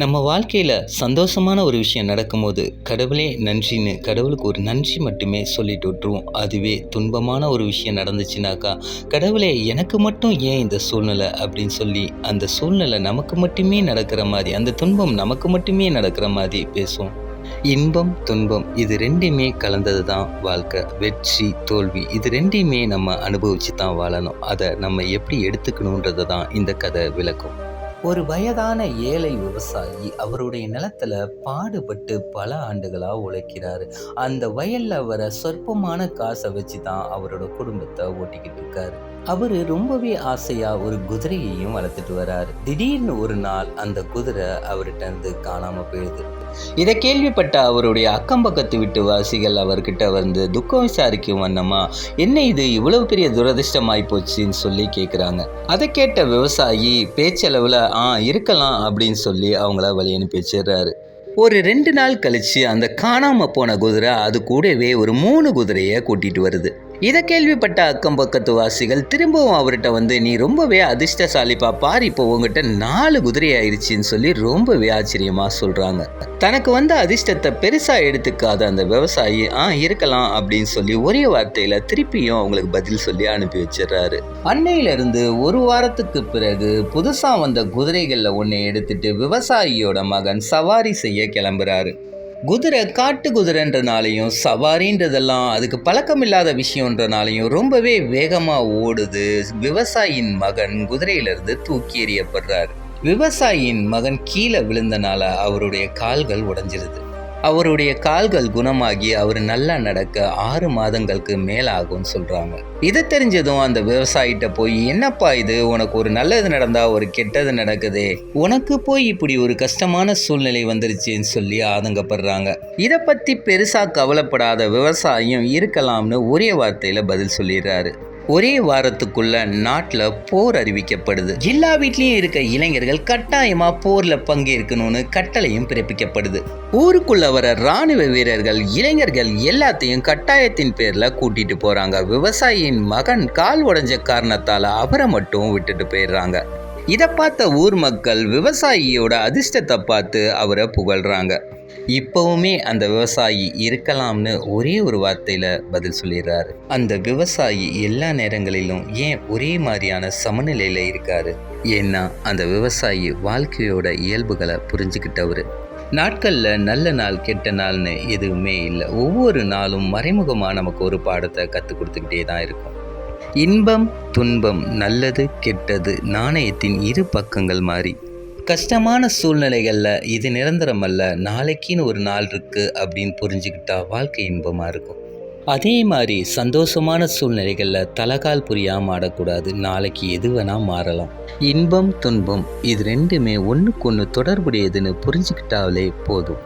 நம்ம வாழ்க்கையில் சந்தோஷமான ஒரு விஷயம் நடக்கும்போது கடவுளே நன்றின்னு கடவுளுக்கு ஒரு நன்றி மட்டுமே சொல்லிட்டு விட்டுருவோம். அதுவே துன்பமான ஒரு விஷயம் நடந்துச்சுனாக்கா கடவுளே எனக்கு மட்டும் ஏன் இந்த சூழ்நிலை அப்படின்னு சொல்லி அந்த சூழ்நிலை நமக்கு மட்டுமே நடக்கிற மாதிரி அந்த துன்பம் நமக்கு மட்டுமே நடக்கிற மாதிரி பேசுவோம். இன்பம் துன்பம் இது ரெண்டுமே கலந்தது தான் வாழ்க்கை. வெற்றி தோல்வி இது ரெண்டையுமே நம்ம அனுபவிச்சு தான் வாழணும். அதை நம்ம எப்படி எடுத்துக்கணுன்றதை தான் இந்த கதை விளக்கும். ஒரு வயதான ஏழை விவசாயி அவருடைய நிலத்துல பாடுபட்டு பல ஆண்டுகளா உழைக்கிறாரு. அந்த வயல்ல வர சொற்பமான காசை வச்சு தான் அவரோட குடும்பத்தை ஓட்டிக்கிட்டு இருக்காரு. அவர் ரொம்பவே ஆசையா ஒரு குதிரையையும் வளர்த்துட்டு வராரு. திடீர்னு ஒரு நாள் அந்த குதிரை அவர்கிட்ட இருந்து காணாம போயிடுது. இதை கேள்விப்பட்ட அவருடைய அக்கம் பக்கத்து வீட்டு வாசிகள் அவர்கிட்ட வந்து துக்கம் விசாரிக்கும் வண்ணமா என்ன இது இவ்வளவு பெரிய துரதிருஷ்டமாய் போச்சுன்னு சொல்லி கேட்குறாங்க அதை கேட்ட விவசாயி பேச்சளவில் ஆ இருக்கலாம் அப்படின்னு சொல்லி அவங்கள வழி அனுப்பிச்சிடுறாரு ஒரு ரெண்டு நாள் கழிச்சு அந்த காணாம போன குதிரை அது கூடவே ஒரு மூணு குதிரையை கூட்டிட்டு வருது. இதை கேள்விப்பட்ட அக்கம் பக்கத்து வாசிகள் திரும்பவும் அவர்கிட்ட வந்து நீ ரொம்பவே அதிர்ஷ்டசாலிப்பா பாரு இப்போ உங்ககிட்ட நாலு குதிரை ஆயிடுச்சின்னு சொல்லி ரொம்பவே ஆச்சரியமா சொல்றாங்க. தனக்கு வந்த அதிர்ஷ்டத்தை பெருசா எடுத்துக்காத அந்த விவசாயி ஆ இருக்கலாம் அப்படின்னு சொல்லி ஒரே வார்த்தையில திருப்பியும் அவங்களுக்கு பதில் சொல்லி அனுப்பி வச்சிடுறாரு. அன்னையில இருந்து ஒரு வாரத்துக்கு பிறகு புதுசா வந்த குதிரைகள்ல ஒன்னை எடுத்துட்டு விவசாயியோட மகன் சவாரி செய்ய கிளம்புறாரு. குதிரை காட்டு குதிரைன்றனாலையும் சவாரின்றதெல்லாம் அதுக்கு பழக்கம் இல்லாத விஷயம்ன்றனாலையும் ரொம்பவே வேகமாக ஓடுது. விவசாயியின் மகன் குதிரையிலிருந்து தூக்கி எறியப்படுறார். விவசாயியின் மகன் கீழே விழுந்தனால அவருடைய கால்கள் உடஞ்சிருது. அவருடைய கால்கள் குணமாகி அவர் நல்லா நடக்க ஆறு மாதங்களுக்கு மேலாகும்னு சொல்கிறாங்க இதை தெரிஞ்சதும் அந்த விவசாயிட்ட போய் என்னப்பா இது? உனக்கு ஒரு நல்லது நடந்தா ஒரு கெட்டது நடக்குதே. உனக்கு போய் இப்படி ஒரு கஷ்டமான சூழ்நிலை வந்துருச்சுன்னு சொல்லி ஆதங்கப்படுறாங்க. இதை பற்றி பெருசாக கவலைப்படாத விவசாயம் இருக்கலாம்னு ஒரே வார்த்தையில் பதில் சொல்லிடுறாரு. ஒரே வாரத்துக்குள்ள நாட்டில் போர் அறிவிக்கப்படுது. எல்லா வீட்லேயும் இருக்க இளைஞர்கள் கட்டாயமா போர்ல பங்கேற்கணும்னு கட்டளையும் பிறப்பிக்கப்படுது. ஊருக்குள்ள வர ராணுவ வீரர்கள் இளைஞர்கள் எல்லாத்தையும் கட்டாயத்தின் பேர்ல கூட்டிட்டு போறாங்க. விவசாயியின் மகன் கால் உடைஞ்ச காரணத்தால அவரை மட்டும் விட்டுட்டு போயிடுறாங்க. இதை பார்த்த ஊர் மக்கள் விவசாயியோட அதிர்ஷ்டத்தை பார்த்து அவரை புகழ்றாங்க. இப்போவுமே அந்த விவசாயி இருக்கலாம்னு ஒரே ஒரு வார்த்தையில் பதில் சொல்லிடுறாரு. அந்த விவசாயி எல்லா நேரங்களிலும் ஏன் ஒரே மாதிரியான சமநிலையில் இருக்காரு? ஏன்னா அந்த விவசாயி வாழ்க்கையோட இயல்புகளை புரிஞ்சுக்கிட்டவர். நாட்களில் நல்ல நாள் கெட்ட நாள்னு எதுவுமே இல்லை. ஒவ்வொரு நாளும் மறைமுகமாக நமக்கு ஒரு பாடத்தை கற்றுக் கொடுத்துக்கிட்டே தான் இருக்கும். இன்பம் துன்பம் நல்லது கெட்டது நாணயத்தின் இரு பக்கங்கள் மாறி. கஷ்டமான சூழ்நிலைகளில் இது நிரந்தரம் அல்ல நாளைக்குன்னு ஒரு நாள் இருக்குது அப்படின்னு புரிஞ்சுக்கிட்டா வாழ்க்கை இன்பமாக இருக்கும். அதே மாதிரி சந்தோஷமான சூழ்நிலைகளில் தலகால் புரியாமல் ஆடக்கூடாது நாளைக்கு எது வேணால் மாறலாம். இன்பம் துன்பம் இது ரெண்டுமே ஒன்றுக்கு ஒன்று தொடர்புடையதுன்னு புரிஞ்சுக்கிட்டாலே போதும்.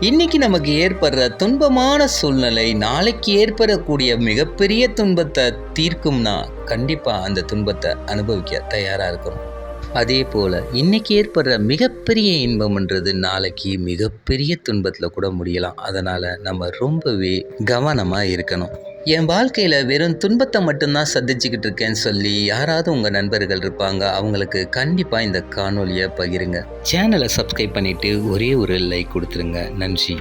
இன்னைக்கு நமக்கு ஏற்படுற துன்பமான சூழ்நிலை நாளைக்கு ஏற்படக்கூடிய மிகப்பெரிய துன்பத்தை தீர்க்கும்னா கண்டிப்பாக அந்த துன்பத்தை அனுபவிக்க தயாராக இருக்கணும். அதே போல் இன்றைக்கி ஏற்படுற மிகப்பெரிய இன்பம்ன்றது நாளைக்கு மிகப்பெரிய துன்பத்தில் கூட முடியலாம். அதனால் நம்ம ரொம்பவே கவனமாக இருக்கணும். என் வாழ்க்கையில் வெறும் துன்பத்தை மட்டும்தான் சந்திச்சுக்கிட்டு இருக்கேன்னு சொல்லி யாராவது உங்கள் நண்பர்கள் இருப்பாங்க அவங்களுக்கு கண்டிப்பாக இந்த காணொலியை பகிருங்க. சேனலை சப்ஸ்கிரைப் பண்ணிவிட்டு ஒரே ஒரு லைக் கொடுத்துருங்க. நன்றி.